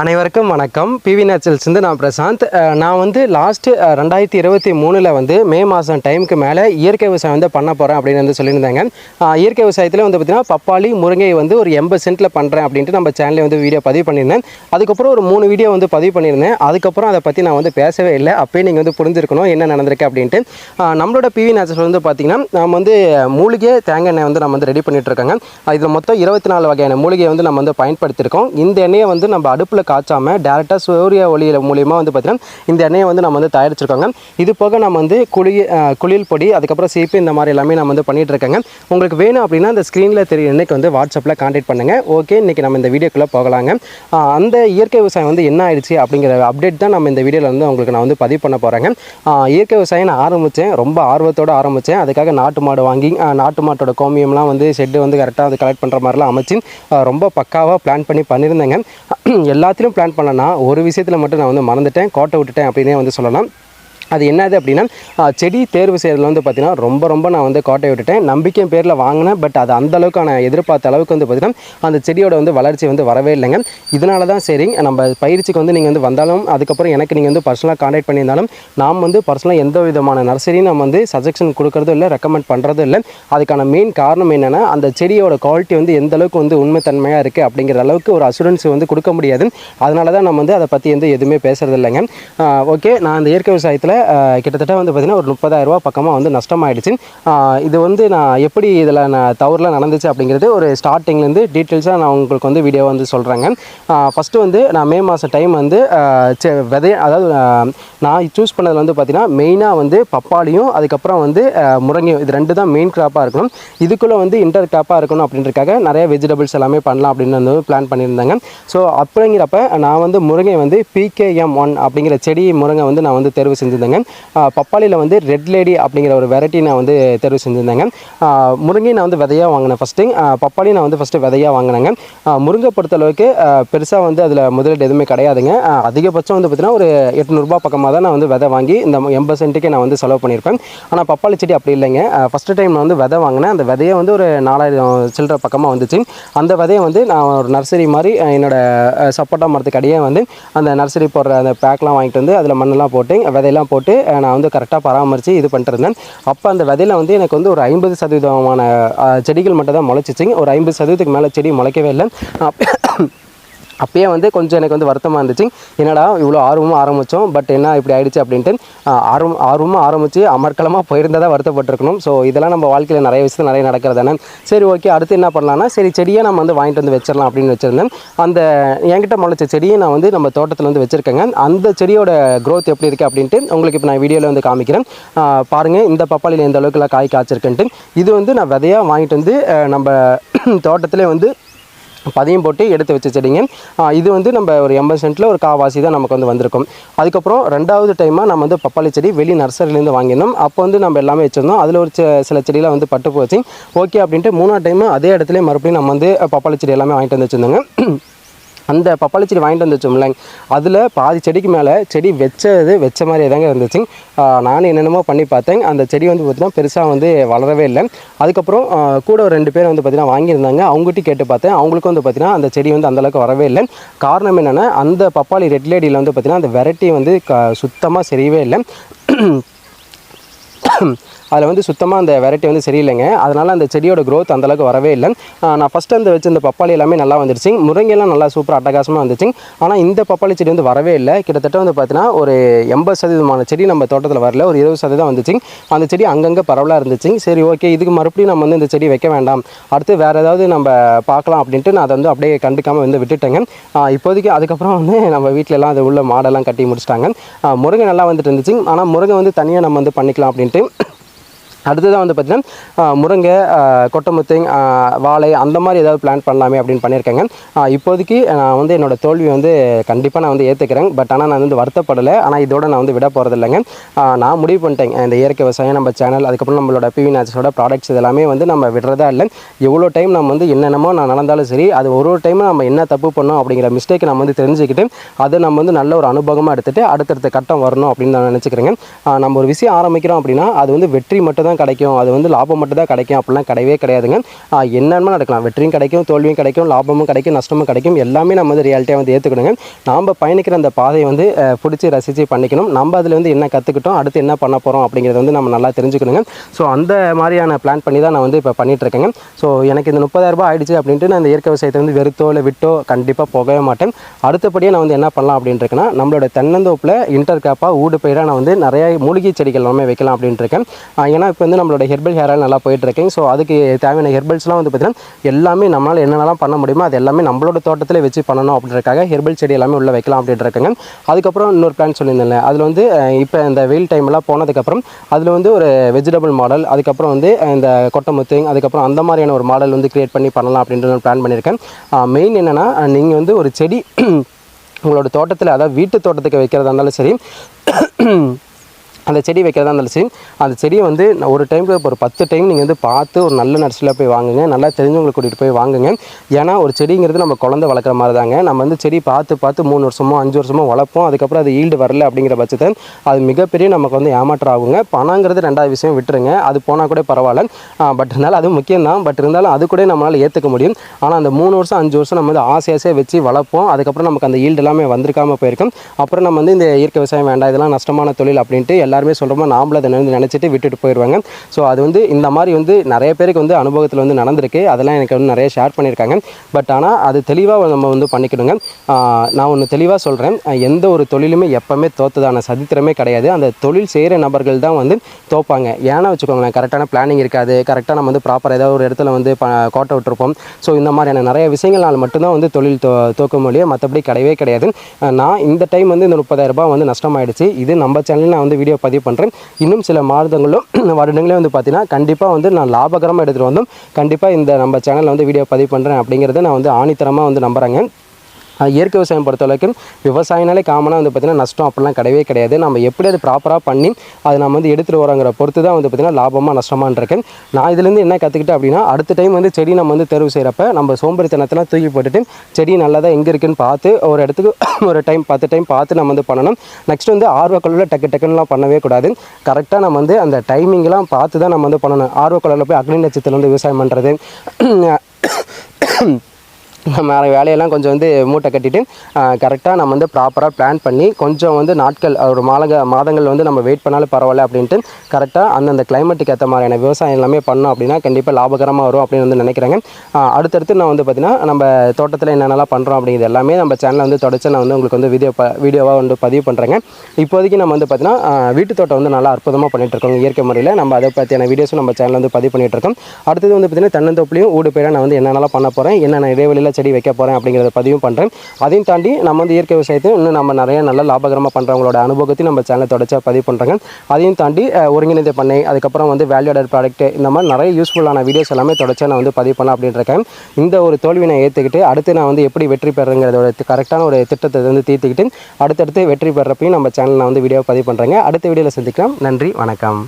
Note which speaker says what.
Speaker 1: அனைவருக்கும் வணக்கம். பிவி நேச்சுரல்ஸ்லேருந்து நான் பிரசாந்த். நான் வந்து லாஸ்ட்டு ரெண்டாயிரத்தி இருபத்தி மூணில் வந்து மே மாதம் டைமுக்கு மேலே இயற்கை விவசாயம் வந்து பண்ண போகிறேன் அப்படின்னு வந்து சொல்லியிருந்தாங்க. இயற்கை விவசாயத்தில் வந்து பார்த்திங்கன்னா பப்பாளி முருங்கை வந்து ஒரு எண்பது சென்ட்டில் பண்ணுறேன் அப்படின்ட்டு நம்ம சேனலில் வந்து வீடியோ பதிவு பண்ணியிருந்தேன். அதுக்கப்புறம் ஒரு மூணு வீடியோ வந்து பதிவு பண்ணியிருந்தேன். அதுக்கப்புறம் அதை பற்றி நான் வந்து பேசவே இல்லை. அப்போயே நீங்கள் வந்து புரிஞ்சிருக்கணும் என்ன நடந்திருக்கு அப்படின்ட்டு. நம்மளோட பிவி நேச்சுரல் வந்து பார்த்திங்கன்னா நம்ம வந்து மூலிகை தேங்காய் எண்ணெய் வந்து நம்ம வந்து ரெடி பண்ணிட்டு இதில் மொத்தம் இருபத்தி நாலு வகையான மூலிகையை வந்து நம்ம வந்து பயன்படுத்தியிருக்கோம். இந்த எண்ணெயை வந்து நம்ம அடுப்பில் காய்ச்சாமல் டேரெக்டாக சூரிய ஒளியில் மூலியமாக வந்து பார்த்திங்கன்னா இந்த எண்ணெயை வந்து நம்ம வந்து தயாரிச்சிருக்காங்க. இது போக நம்ம வந்து குளி குளியல் பொடி அதுக்கப்புறம் சீப்பு இந்த மாதிரி எல்லாமே நம்ம வந்து பண்ணிகிட்டு இருக்காங்க. உங்களுக்கு வேணும் அப்படின்னா அந்த ஸ்க்ரீனில் தெரியும் இன்றைக்கி வந்து வாட்ஸ்அப்பில் கான்டாக்ட் பண்ணுங்கள் ஓகே இன்றைக்கி நம்ம இந்த வீடியோக்குள்ளே போகலாங்க. அந்த இயற்கை விவசாயம் வந்து என்ன ஆயிடுச்சு அப்படிங்கிற அப்டேட் தான் நம்ம இந்த வீடியோவில் வந்து உங்களுக்கு நான் வந்து பதிவு பண்ண போகிறேங்க இயற்கை விவசாயம் நான் ஆரம்பித்தேன் ரொம்ப ஆர்வத்தோடு ஆரம்பித்தேன் அதுக்காக நாட்டு மாடு வாங்கி நாட்டு மாட்டோட கோமியம்லாம் வந்து ஷெட்டு வந்து கரெக்டாக வந்து கலெக்ட் பண்ணுற மாதிரிலாம் அமைச்சு ரொம்ப பக்காவாக பிளான் பண்ணி பண்ணியிருந்தேங்க. எல்லாத்திலும் பிளான் பண்ணனா ஒரு விஷயத்தில் மட்டும் நான் வந்து மறந்துட்டேன் கோட்டை விட்டுட்டேன் அப்படின்னே வந்து சொல்லலாம். அது என்னது அப்படின்னா செடி தேர்வு செய்கிறதுல வந்து பார்த்தீங்கன்னா ரொம்ப ரொம்ப நான் வந்து கோட்டை விட்டுட்டேன். நம்பிக்கை பேரில் வாங்கினேன். பட் அது அந்த அளவுக்கு நான் எதிர்பார்த்த அளவுக்கு வந்து பார்த்தீங்கன்னா அந்த செடியோட வந்து வளர்ச்சி வந்து வரவே இல்லைங்க. இதனால தான் சரி நம்ம பயிற்சிக்கு வந்து நீங்கள் வந்து வந்தாலும் அதுக்கப்புறம் எனக்கு நீங்கள் வந்து பர்சனலாக காண்டாக்ட் பண்ணியிருந்தாலும் நாம் வந்து பர்சனலாக எந்த விதமான நர்சரியும் நம்ம வந்து சஜஷன் கொடுக்கறதும் இல்லை ரெக்கமெண்ட் பண்ணுறதும் இல்லை. அதுக்கான மெயின் காரணம் என்னென்னா அந்த செடியோட குவாலிட்டி வந்து எந்த அளவுக்கு வந்து உண்மைத்தன்மையாக இருக்குது அப்படிங்கிற அளவுக்கு ஒரு அசூரன்ஸ் வந்து கொடுக்க முடியாது. அதனால தான் நம்ம வந்து அதை பற்றி வந்து எதுவுமே பேசுறது இல்லைங்க. ஓகே நான் அந்த இயற்கை விவசாயத்தில் கிட்டத்தட்ட வந்து பார்த்திங்கன்னா ஒரு முப்பதாயிரம் பக்கமாக வந்து நஷ்டமாயிடுச்சு. இது வந்து நான் எப்படி இதில் நான் தவறுலாம் நடந்துச்சு அப்படிங்கிறது ஒரு ஸ்டார்டிங்லேருந்து டீட்டெயில்ஸாக நான் உங்களுக்கு வந்து வீடியோ வந்து சொல்கிறேங்க ஃபஸ்ட்டு வந்து நான் மே மாதம் டைம் வந்து ஆஹ் விதை அதாவது நான் சூஸ் பண்ணதில் வந்து பார்த்திங்கன்னா மெயினாக வந்து பப்பாளியும் அதுக்கப்புறம் வந்து முருங்கையும் இது ரெண்டு தான் மெயின் கிராப்பாக இருக்கணும். இதுக்குள்ளே வந்து இன்டர் கிராப்பாக இருக்கணும் அப்படின்றதுக்காக நிறைய வெஜிடபிள்ஸ் எல்லாமே பண்ணலாம் அப்படின்னு வந்து பிளான் பண்ணியிருந்தாங்க. ஸோ அப்படிங்கிறப்ப நான் வந்து முருங்கை வந்து பிகேஎம் ஒன் அப்படிங்கிற செடி முருங்கை வந்து நான் வந்து தேர்வு செஞ்சுருந்தேங்க. பப்பாளியில் வந்து ரெட் லேடி அப்படிங்கிற ஒரு வெரைட்டி நான் வந்து தேர்வு செஞ்சுருந்தேங்க. முருங்கை நான் வந்து விதையாக வாங்கினேன் ஃபஸ்ட்டு பப்பாளி நான் வந்து ஃபஸ்ட்டு விதையாக வாங்கினேங்க. முருங்கை பொறுத்தளவுக்கு பெருசாக வந்து அதில் முதலீடு எதுவுமே கிடையாதுங்க. அதிகபட்சம் வந்து பார்த்திங்கன்னா ஒரு எட்நூறுபா பக்கமாக தான் நான் வந்து விதை வாங்கி இந்த எண்பது சென்ட்டுக்கே நான் வந்து செலவு பண்ணியிருப்பேன். ஆனால் பப்பாளி செடி அப்படி இல்லைங்க. ஃபஸ்ட்டு டைம் நான் வந்து விதை வாங்கினேன். அந்த விதையை வந்து ஒரு நாலாயிரம் சில்லற பக்கமாக வந்துச்சு. அந்த விதையை வந்து நான் ஒரு நர்சரி மாதிரி என்னோட சப்போட்டா மரத்துக்கு அடியே வந்து அந்த நர்சரி போடுற அந்த பேக்லாம் வாங்கிட்டு வந்து அதில் மண்ணெல்லாம் போட்டு விதையெல்லாம் போட்டு நான் வந்து கரெக்டாக பராமரித்து இது பண்ணிட்டு இருந்தேன் அப்போ அந்த விதையில வந்து எனக்கு வந்து ஒரு ஐம்பது சதவீதமான செடிகள் மட்டும் தான் முளைச்சிச்சிங்க. ஒரு ஐம்பது சதவீதத்துக்கு மேலே செடி முளைக்கவே இல்லை. அப்போ அப்பயே வந்து கொஞ்சம் எனக்கு வந்து வருத்தமாக இருந்துச்சு. என்னடா இவ்வளோ ஆர்வமாக ஆரம்பித்தோம் பட் என்ன இப்படி ஆயிடுச்சு அப்படின்ட்டு ஆர்வம் ஆர்வமாக ஆரம்பித்து அமர்க்கலமாக போயிருந்ததா வருத்தப்பட்டிருக்கணும். ஸோ இதெல்லாம் நம்ம வாழ்க்கையில் நிறைய விஷயத்தில் நிறைய நடக்கிறதானே சரி ஓகே அடுத்து என்ன பண்ணலாம்னா சரி செடியை நம்ம வந்து வாங்கிட்டு வந்து வச்சிடலாம் அப்படின்னு வச்சுருந்தேன். அந்த என்கிட்ட முளைச்ச செடியை நான் வந்து நம்ம தோட்டத்தில் வந்து வச்சுருக்கேங்க. அந்த செடியோட க்ரோத் எப்படி இருக்குது அப்படின்ட்டு உங்களுக்கு இப்போ நான் வீடியோவில் வந்து காமிக்கிறேன். பாருங்கள் இந்த பப்பாளியில் எந்த அளவுக்குலாம் காய் காய்ச்சிருக்குன்ட்டு. இது வந்து நான் விதையாக வாங்கிட்டு வந்து நம்ம தோட்டத்திலே வந்து பதியம் போட்டு எடுத்து வச்ச செடிங்க. இது வந்து நம்ம ஒரு எண்பது சென்ட்டில் ஒரு காவாசி தான் நமக்கு வந்து வந்திருக்கும். அதுக்கப்புறம் ரெண்டாவது டைமாக நம்ம வந்து பப்பாளி செடி வெளி நர்சரிலேருந்து வாங்கியிருந்தோம் அப்போ வந்து நம்ம எல்லாமே வச்சுருந்தோம். அதில் ஒரு சில செடியெலாம் வந்து பட்டு போச்சு. ஓகே அப்படின்ட்டு மூணாவது டைம் அதே இடத்துல மறுபடியும் நம்ம வந்து பப்பாளி செடி எல்லாமே வாங்கிட்டு வந்து வச்சுருந்தோங்க. அந்த பப்பாளி செடி வாங்கிட்டு வந்து அதில் பாதி செடிக்கு மேலே செடி வச்சது வச்ச மாதிரியே தாங்க இருந்துச்சு. நானும் என்னென்னமோ பண்ணி பார்த்தேன். அந்த செடி வந்து பார்த்திங்கன்னா பெருசாக வந்து வளரவே இல்லை. அதுக்கப்புறம் கூட ஒரு ரெண்டு பேர் வந்து பார்த்திங்கன்னா வாங்கியிருந்தாங்க. அவங்ககிட்ட கேட்டு பார்த்தேன். அவங்களுக்கும் வந்து பார்த்திங்கன்னா அந்த செடி வந்து அந்தளவுக்கு வரவே இல்லை. காரணம் என்னென்னா அந்த பப்பாளி ரெட் லேடியில் வந்து பார்த்திங்கன்னா அந்த வெரைட்டி வந்து க சுத்தமாக சரியவே இல்லை. அதில் வந்து சுத்தமாக அந்த வெரைட்டி வந்து சரியில்லைங்க. அதனால் அந்த செடியோட க்ரோத் அந்தளவுக்கு வரவே இல்லை. நான் ஃபஸ்ட்டு அந்த வச்சு இந்த பப்பாளி எல்லாமே நல்லா வந்துருச்சு. முருங்கையெல்லாம் நல்லா சூப்பராக அட்டகாசமாக வந்துச்சு. ஆனால் இந்த பப்பாளி செடி வந்து வரவே இல்லை. கிட்டத்தட்ட வந்து பார்த்தீங்கன்னா ஒரு எண்பது சதவீதமான செடி நம்ம தோட்டத்தில் வரல. ஒரு இருபது சதவீதம் வந்துச்சு. அந்த செடி அங்கங்கே பரவலாக இருந்துச்சு. சரி ஓகே இதுக்கு மறுபடியும் நம்ம வந்து இந்த செடி வைக்க வேண்டாம். அடுத்து வேறு ஏதாவது நம்ம பார்க்கலாம் அப்படின்ட்டு நான் அதை வந்து அப்படியே கண்டுக்காமல் வந்து விட்டுட்டேங்க. இப்போதைக்கு அதுக்கப்புறம் வந்து நம்ம வீட்டிலலாம் அது உள்ள மாடெல்லாம் கட்டி முடிச்சிட்டாங்க. முருங்கை நல்லா வந்துட்டு இருந்துச்சு. ஆனால் முருங்கை வந்து தனியாக நம்ம வந்து பண்ணிக்கலாம் அப்படின்ட்டு அடுத்ததான் வந்து பார்த்திங்கன்னா முருங்கை கொட்டமுத்தை வாழை அந்த மாதிரி ஏதாவது பிளான் பண்ணலாமே அப்படின்னு பண்ணியிருக்கேங்க. இப்போதைக்கு நான் வந்து என்னோட தோல்வி வந்து கண்டிப்பாக நான் வந்து ஏற்றுக்கிறேன் பட் ஆனால் நான் வந்து வருத்தப்படலை. ஆனால் இதோட நான் வந்து விட போகிறது இல்லைங்க. நான் முடிவு பண்ணிட்டேன். இந்த இயற்கை விவசாயம் நம்ம சேனல் அதுக்கப்புறம் நம்மளோட பிவி நேச்சரோட ப்ராடக்ட்ஸ் இதெல்லாமே வந்து நம்ம விடுறதா இல்லை. எவ்வளோ டைம் நம்ம வந்து என்னென்னமோ நான் நடந்தாலும் சரி அது ஒரு ஒரு டைமும் நம்ம என்ன தப்பு பண்ணோம் அப்படிங்கிற மிஸ்டேக் நம்ம வந்து தெரிஞ்சுக்கிட்டு அதை நம்ம வந்து நல்ல ஒரு அனுபவமாக எடுத்துகிட்டு அடுத்தடுத்த கட்டம் வரணும் அப்படின்னு நான் நினச்சிக்கிறேங்க. நம்ம ஒரு விஷயம் ஆரம்பிக்கிறோம் அப்படின்னா அது வந்து வெற்றி மட்டும் தான் தான் கிடைக்கும். அது வந்து லாபம் மட்டும் தான் கிடைக்கும். அப்படிலாம் கிடையவே கிடையாதுங்க. என்னென்ன நடக்கலாம். வெற்றியும் கிடைக்கும் தோல்வியும் கிடைக்கும் லாபமும் கிடைக்கும் நஷ்டமும் கிடைக்கும். எல்லாமே நம்ம வந்து ரியாலிட்டியாக வந்து ஏற்றுக்கணுங்க நாம் பயணிக்கிற அந்த பாதையை வந்து பிடிச்சி ரசித்து பண்ணிக்கணும். நம்ம அதில் வந்து என்ன கற்றுக்கிட்டோம் அடுத்து என்ன பண்ண போகிறோம் அப்படிங்கிறத வந்து நம்ம நல்லா தெரிஞ்சுக்கணுங்க. ஸோ அந்த மாதிரியான பிளான் பண்ணி தான் நான் வந்து இப்போ பண்ணிகிட்ருக்கேங்க இருக்கேங்க. ஸோ எனக்கு இந்த முப்பதாயிரரூபா ஆயிடுச்சு அப்படின்ட்டு நான் இந்த இயற்கை விவசாயத்தை வந்து வெறுத்தோ இல்லை விட்டோ கண்டிப்பாக போகவே மாட்டேன். அடுத்தபடியே நான் வந்து என்ன பண்ணலாம் அப்படின்ட்டு இருக்கேன்னா நம்மளோட தென்னந்தோப்பில் இன்டர் கேப்பாக ஊடு பயிராக நான் வந்து நிறைய மூலிகை செடிகள் எல்லாமே வைக்கலாம் அப்படின்ட்டு இருக்கேன் ஏன்னா இப்போ வந்து நம்மளோட ஹெர்பல் ஹேர் ஆயில் நல்லா போயிட்டுருக்கேன் ஸோ அதுக்கு தேவையான ஹெர்பல்ஸ்லாம் வந்து பார்த்தீங்கன்னா எல்லாமே நம்மளால் என்னென்னலாம் பண்ண முடியுமோ அது எல்லாமே நம்மளோட தோட்டத்தில் வச்சு பண்ணணும் அப்படின்றக்காக ஹெர்பல் செடி எல்லாமே உள்ளே வைக்கலாம் அப்படின்ட்டுருக்காங்க அதுக்கப்புறம் இன்னொரு பிளான் சொல்லியிருந்தேன் அதில் வந்து இப்போ இந்த வெயில் டைம்லாம் போனதுக்கப்புறம் அதில் வந்து ஒரு வெஜிடபிள் மாடல் அதுக்கப்புறம் வந்து இந்த கொட்டமுத்து அதுக்கப்புறம் அந்த மாதிரியான ஒரு மாடல் வந்து கிரியேட் பண்ணி பண்ணலாம் அப்படின்ற பிளான் பண்ணியிருக்கேன். மெயின் என்னென்னா நீங்கள் வந்து ஒரு செடி உங்களோட தோட்டத்தில் அதாவது வீட்டு தோட்டத்துக்கு வைக்கிறதா இருந்தாலும் சரி அந்த செடி வைக்கிறதா இருந்தாலும் சரி அந்த செடியை வந்து ஒரு டைமுக்கு ஒரு பத்து டைம் நீங்கள் வந்து பார்த்து ஒரு நல்ல நர்சரியில் போய் வாங்குங்க. நல்லா தெரிஞ்சவங்களை கூட்டிகிட்டு போய் வாங்குங்க. ஏன்னா ஒரு செடிங்கிறது நம்ம குழந்தை வளர்க்குற மாதிரி தாங்க நம்ம வந்து செடி பார்த்து பார்த்து மூணு வருஷமோ அஞ்சு வருஷமோ வளர்ப்போம். அதுக்கப்புறம் அது ஈல்டு வரல அப்படிங்கிற பட்சத்தை அது மிகப்பெரிய நமக்கு வந்து ஏமாற்றம் ஆகுங்க. பணங்கிறது ரெண்டாவது விஷயம் விட்டுருங்க. அது போனால் கூட பரவாயில்ல. பட் இருந்தாலும் அது முக்கியம் தான் பட் இருந்தாலும் அது கூட நம்மளால் ஏற்றுக்க முடியும். ஆனால் அந்த மூணு வருஷம் அஞ்சு வருஷம் நம்ம வந்து ஆசை ஆசையாக வச்சு வளர்ப்போம். அதுக்கப்புறம் நமக்கு அந்த ஈல்டு எல்லாமே வந்திருக்காமல் போயிருக்கும். அப்புறம் நம்ம வந்து இந்த இயற்கை விவசாயம் வேண்டாம் இதெல்லாம் நஷ்டமான தொழில் அப்படின்ட்டு எல்லாருமே சொல்கிறோமோ நாமளும் அதை வந்து நினச்சிட்டு விட்டுட்டு போயிடுவாங்க ஸோ அது வந்து இந்த மாதிரி வந்து நிறைய பேருக்கு வந்து அனுபவத்தில் வந்து நடந்திருக்கு. அதெல்லாம் எனக்கு வந்து நிறைய ஷேர் பண்ணியிருக்காங்க. பட் ஆனால் அது தெளிவாக நம்ம வந்து பண்ணிக்கணுங்க. நான் ஒன்று தெளிவாக சொல்கிறேன் எந்த ஒரு தொழிலுமே எப்போவுமே தோத்ததான சதித்திரமே கிடையாது. அந்த தொழில் செய்கிற நபர்கள் தான் வந்து தோப்பாங்க. ஏன்னா வச்சுக்கோங்களேன் கரெக்டான பிளானிங் இருக்காது. கரெக்டாக நம்ம வந்து ப்ராப்பர் ஏதாவது ஒரு இடத்துல வந்து கோட்டை விட்டுருப்போம் ஸோ இந்த மாதிரியான நிறைய விஷயங்களால் மட்டும்தான் வந்து தொழில் தோ தோக்க முடியும். மற்றபடி கிடையவே கிடையாது. நான் இந்த டைம் வந்து இந்த முப்பதாயிரரூபா வந்து நஷ்டமாயிடுச்சு. இது நம்ம சேனலில் நான் வந்து வீடியோ பதிவு பண்ணுறேன் இன்னும் சில மாதங்களும் வருடங்களே வந்து பார்த்தீங்கன்னா கண்டிப்பாக வந்து நான் லாபகரமாக எடுத்துகிட்டு வந்தும் கண்டிப்பாக இந்த நம்ம சேனலில் வந்து வீடியோ பதிவு பண்ணுறேன் அப்படிங்கிறத நான் வந்து ஆணித்தரமாக வந்து நம்புகிறேங்க இயற்கை விவசாயம் பொறுத்த வரைக்கும் விவசாயினாலே காமனாக வந்து பார்த்திங்கன்னா நஷ்டம் அப்படிலாம் கிடையவே கிடையாது. நம்ம எப்படி அது ப்ராப்பராக பண்ணி அதை நம்ம வந்து எடுத்துகிட்டு வரோங்கிற பொறுத்து தான் வந்து பார்த்திங்கன்னா லாபமாக நஷ்டமான்னு இருக்கேன் நான் இதுலேருந்து என்ன கற்றுக்கிட்டேன் அப்படின்னா அடுத்த டைம் வந்து செடி நம்ம வந்து தேர்வு செய்கிறப்ப நம்ம சோம்பேறித்தனத்தெல்லாம் தூக்கி போட்டுட்டு செடி நல்லதாக எங்கே இருக்குன்னு பார்த்து ஒரு இடத்துக்கு ஒரு டைம் பத்து டைம் பார்த்து நம்ம வந்து பண்ணணும். நெக்ஸ்ட் வந்து ஆர்வக்கொள்ளில் டக்கு டக்குன்னுலாம் பண்ணவே கூடாது. கரெக்டாக நம்ம வந்து அந்த டைமிங்லாம் பார்த்து தான் நம்ம வந்து பண்ணணும். ஆர்வக்கொள்ளில் போய் அக்னி நட்சத்திரம் வந்து விவசாயம் பண்ணுறது நம்ம வேலையெல்லாம் கொஞ்சம் வந்து மூட்டை கட்டிட்டு கரெக்டாக நம்ம வந்து ப்ராப்பராக பிளான் பண்ணி கொஞ்சம் வந்து நாட்கள் ஒரு மாலக மாதங்கள் வந்து நம்ம வெயிட் பண்ணாலும் பரவாயில்ல அப்படின்ட்டு கரெக்டாக அந்தந்த கிளைமேட்டுக்கு ஏற்ற மாதிரியான விவசாயம் எல்லாமே பண்ணோம் அப்படின்னா கண்டிப்பாக லாபகரமாக வரும் அப்படின்னு வந்து நினைக்கிறேங்க. அடுத்தடுத்து நான் வந்து பார்த்திங்கன்னா நம்ம தோட்டத்தில் என்னென்னலாம் பண்ணுறோம் அப்படிங்கிறது எல்லாமே நம்ம சேனலில் வந்து தொடர்ச்சி நான் வந்து உங்களுக்கு வந்து வீடியோ ப வீடியோவாக வந்து பதிவு பண்ணுறேங்க இப்போதைக்கு நம்ம வந்து பார்த்திங்கன்னா வீட்டு தோட்டம் வந்து நல்லா அற்புதமாக பண்ணிட்டு இருக்கோம். இயற்கை முறையில் நம்ம அதை பற்றியான வீடியோஸும் நம்ம சேனலில் வந்து பதிவு பண்ணிட்டு இருக்கோம். அடுத்தது வந்து பார்த்திங்கன்னா தென்னந்தோப்புலையும் ஊடு பேராக நான் வந்து என்னென்னலாம் பண்ண போகிறேன் என்னென்ன இடைவெளியில் செடி வைக்க போகிறேன் அப்படிங்கிறத பதிவும் பண்ணுறேன் அதையும் தாண்டி நம்ம வந்து இயற்கை விவசாயத்தை இன்னும் நம்ம நிறைய நல்ல லாபகரமாக பண்ணுறவங்களோட அனுபவத்தையும் நம்ம சேனலை தொடர்ச்சியாக பதிவு பண்ணுறாங்க அதையும் தாண்டி ஒருங்கிணைந்த பண்ணை அதுக்கப்புறம் வந்து வேல்யூடட் ப்ராடக்ட் இந்த மாதிரி நிறைய யூஸ்ஃபுல்லான வீடியோஸ் எல்லாமே தொடர்ச்சியாக நான் வந்து பதிவு பண்ண அப்படின்னு இருக்கேன் இந்த ஒரு தோல்வியை ஏற்றுக்கிட்டு அடுத்து நான் வந்து எப்படி வெற்றி பெறுங்கிறதோட கரெக்டான ஒரு திட்டத்தை வந்து தீர்த்துக்கிட்டு அடுத்தடுத்து வெற்றி பெறப்பையும் நம்ம சேனலில் வந்து வீடியோ பதிவு பண்ணுறேங்க அடுத்த வீடியோவில் சந்திக்கலாம். நன்றி வணக்கம்.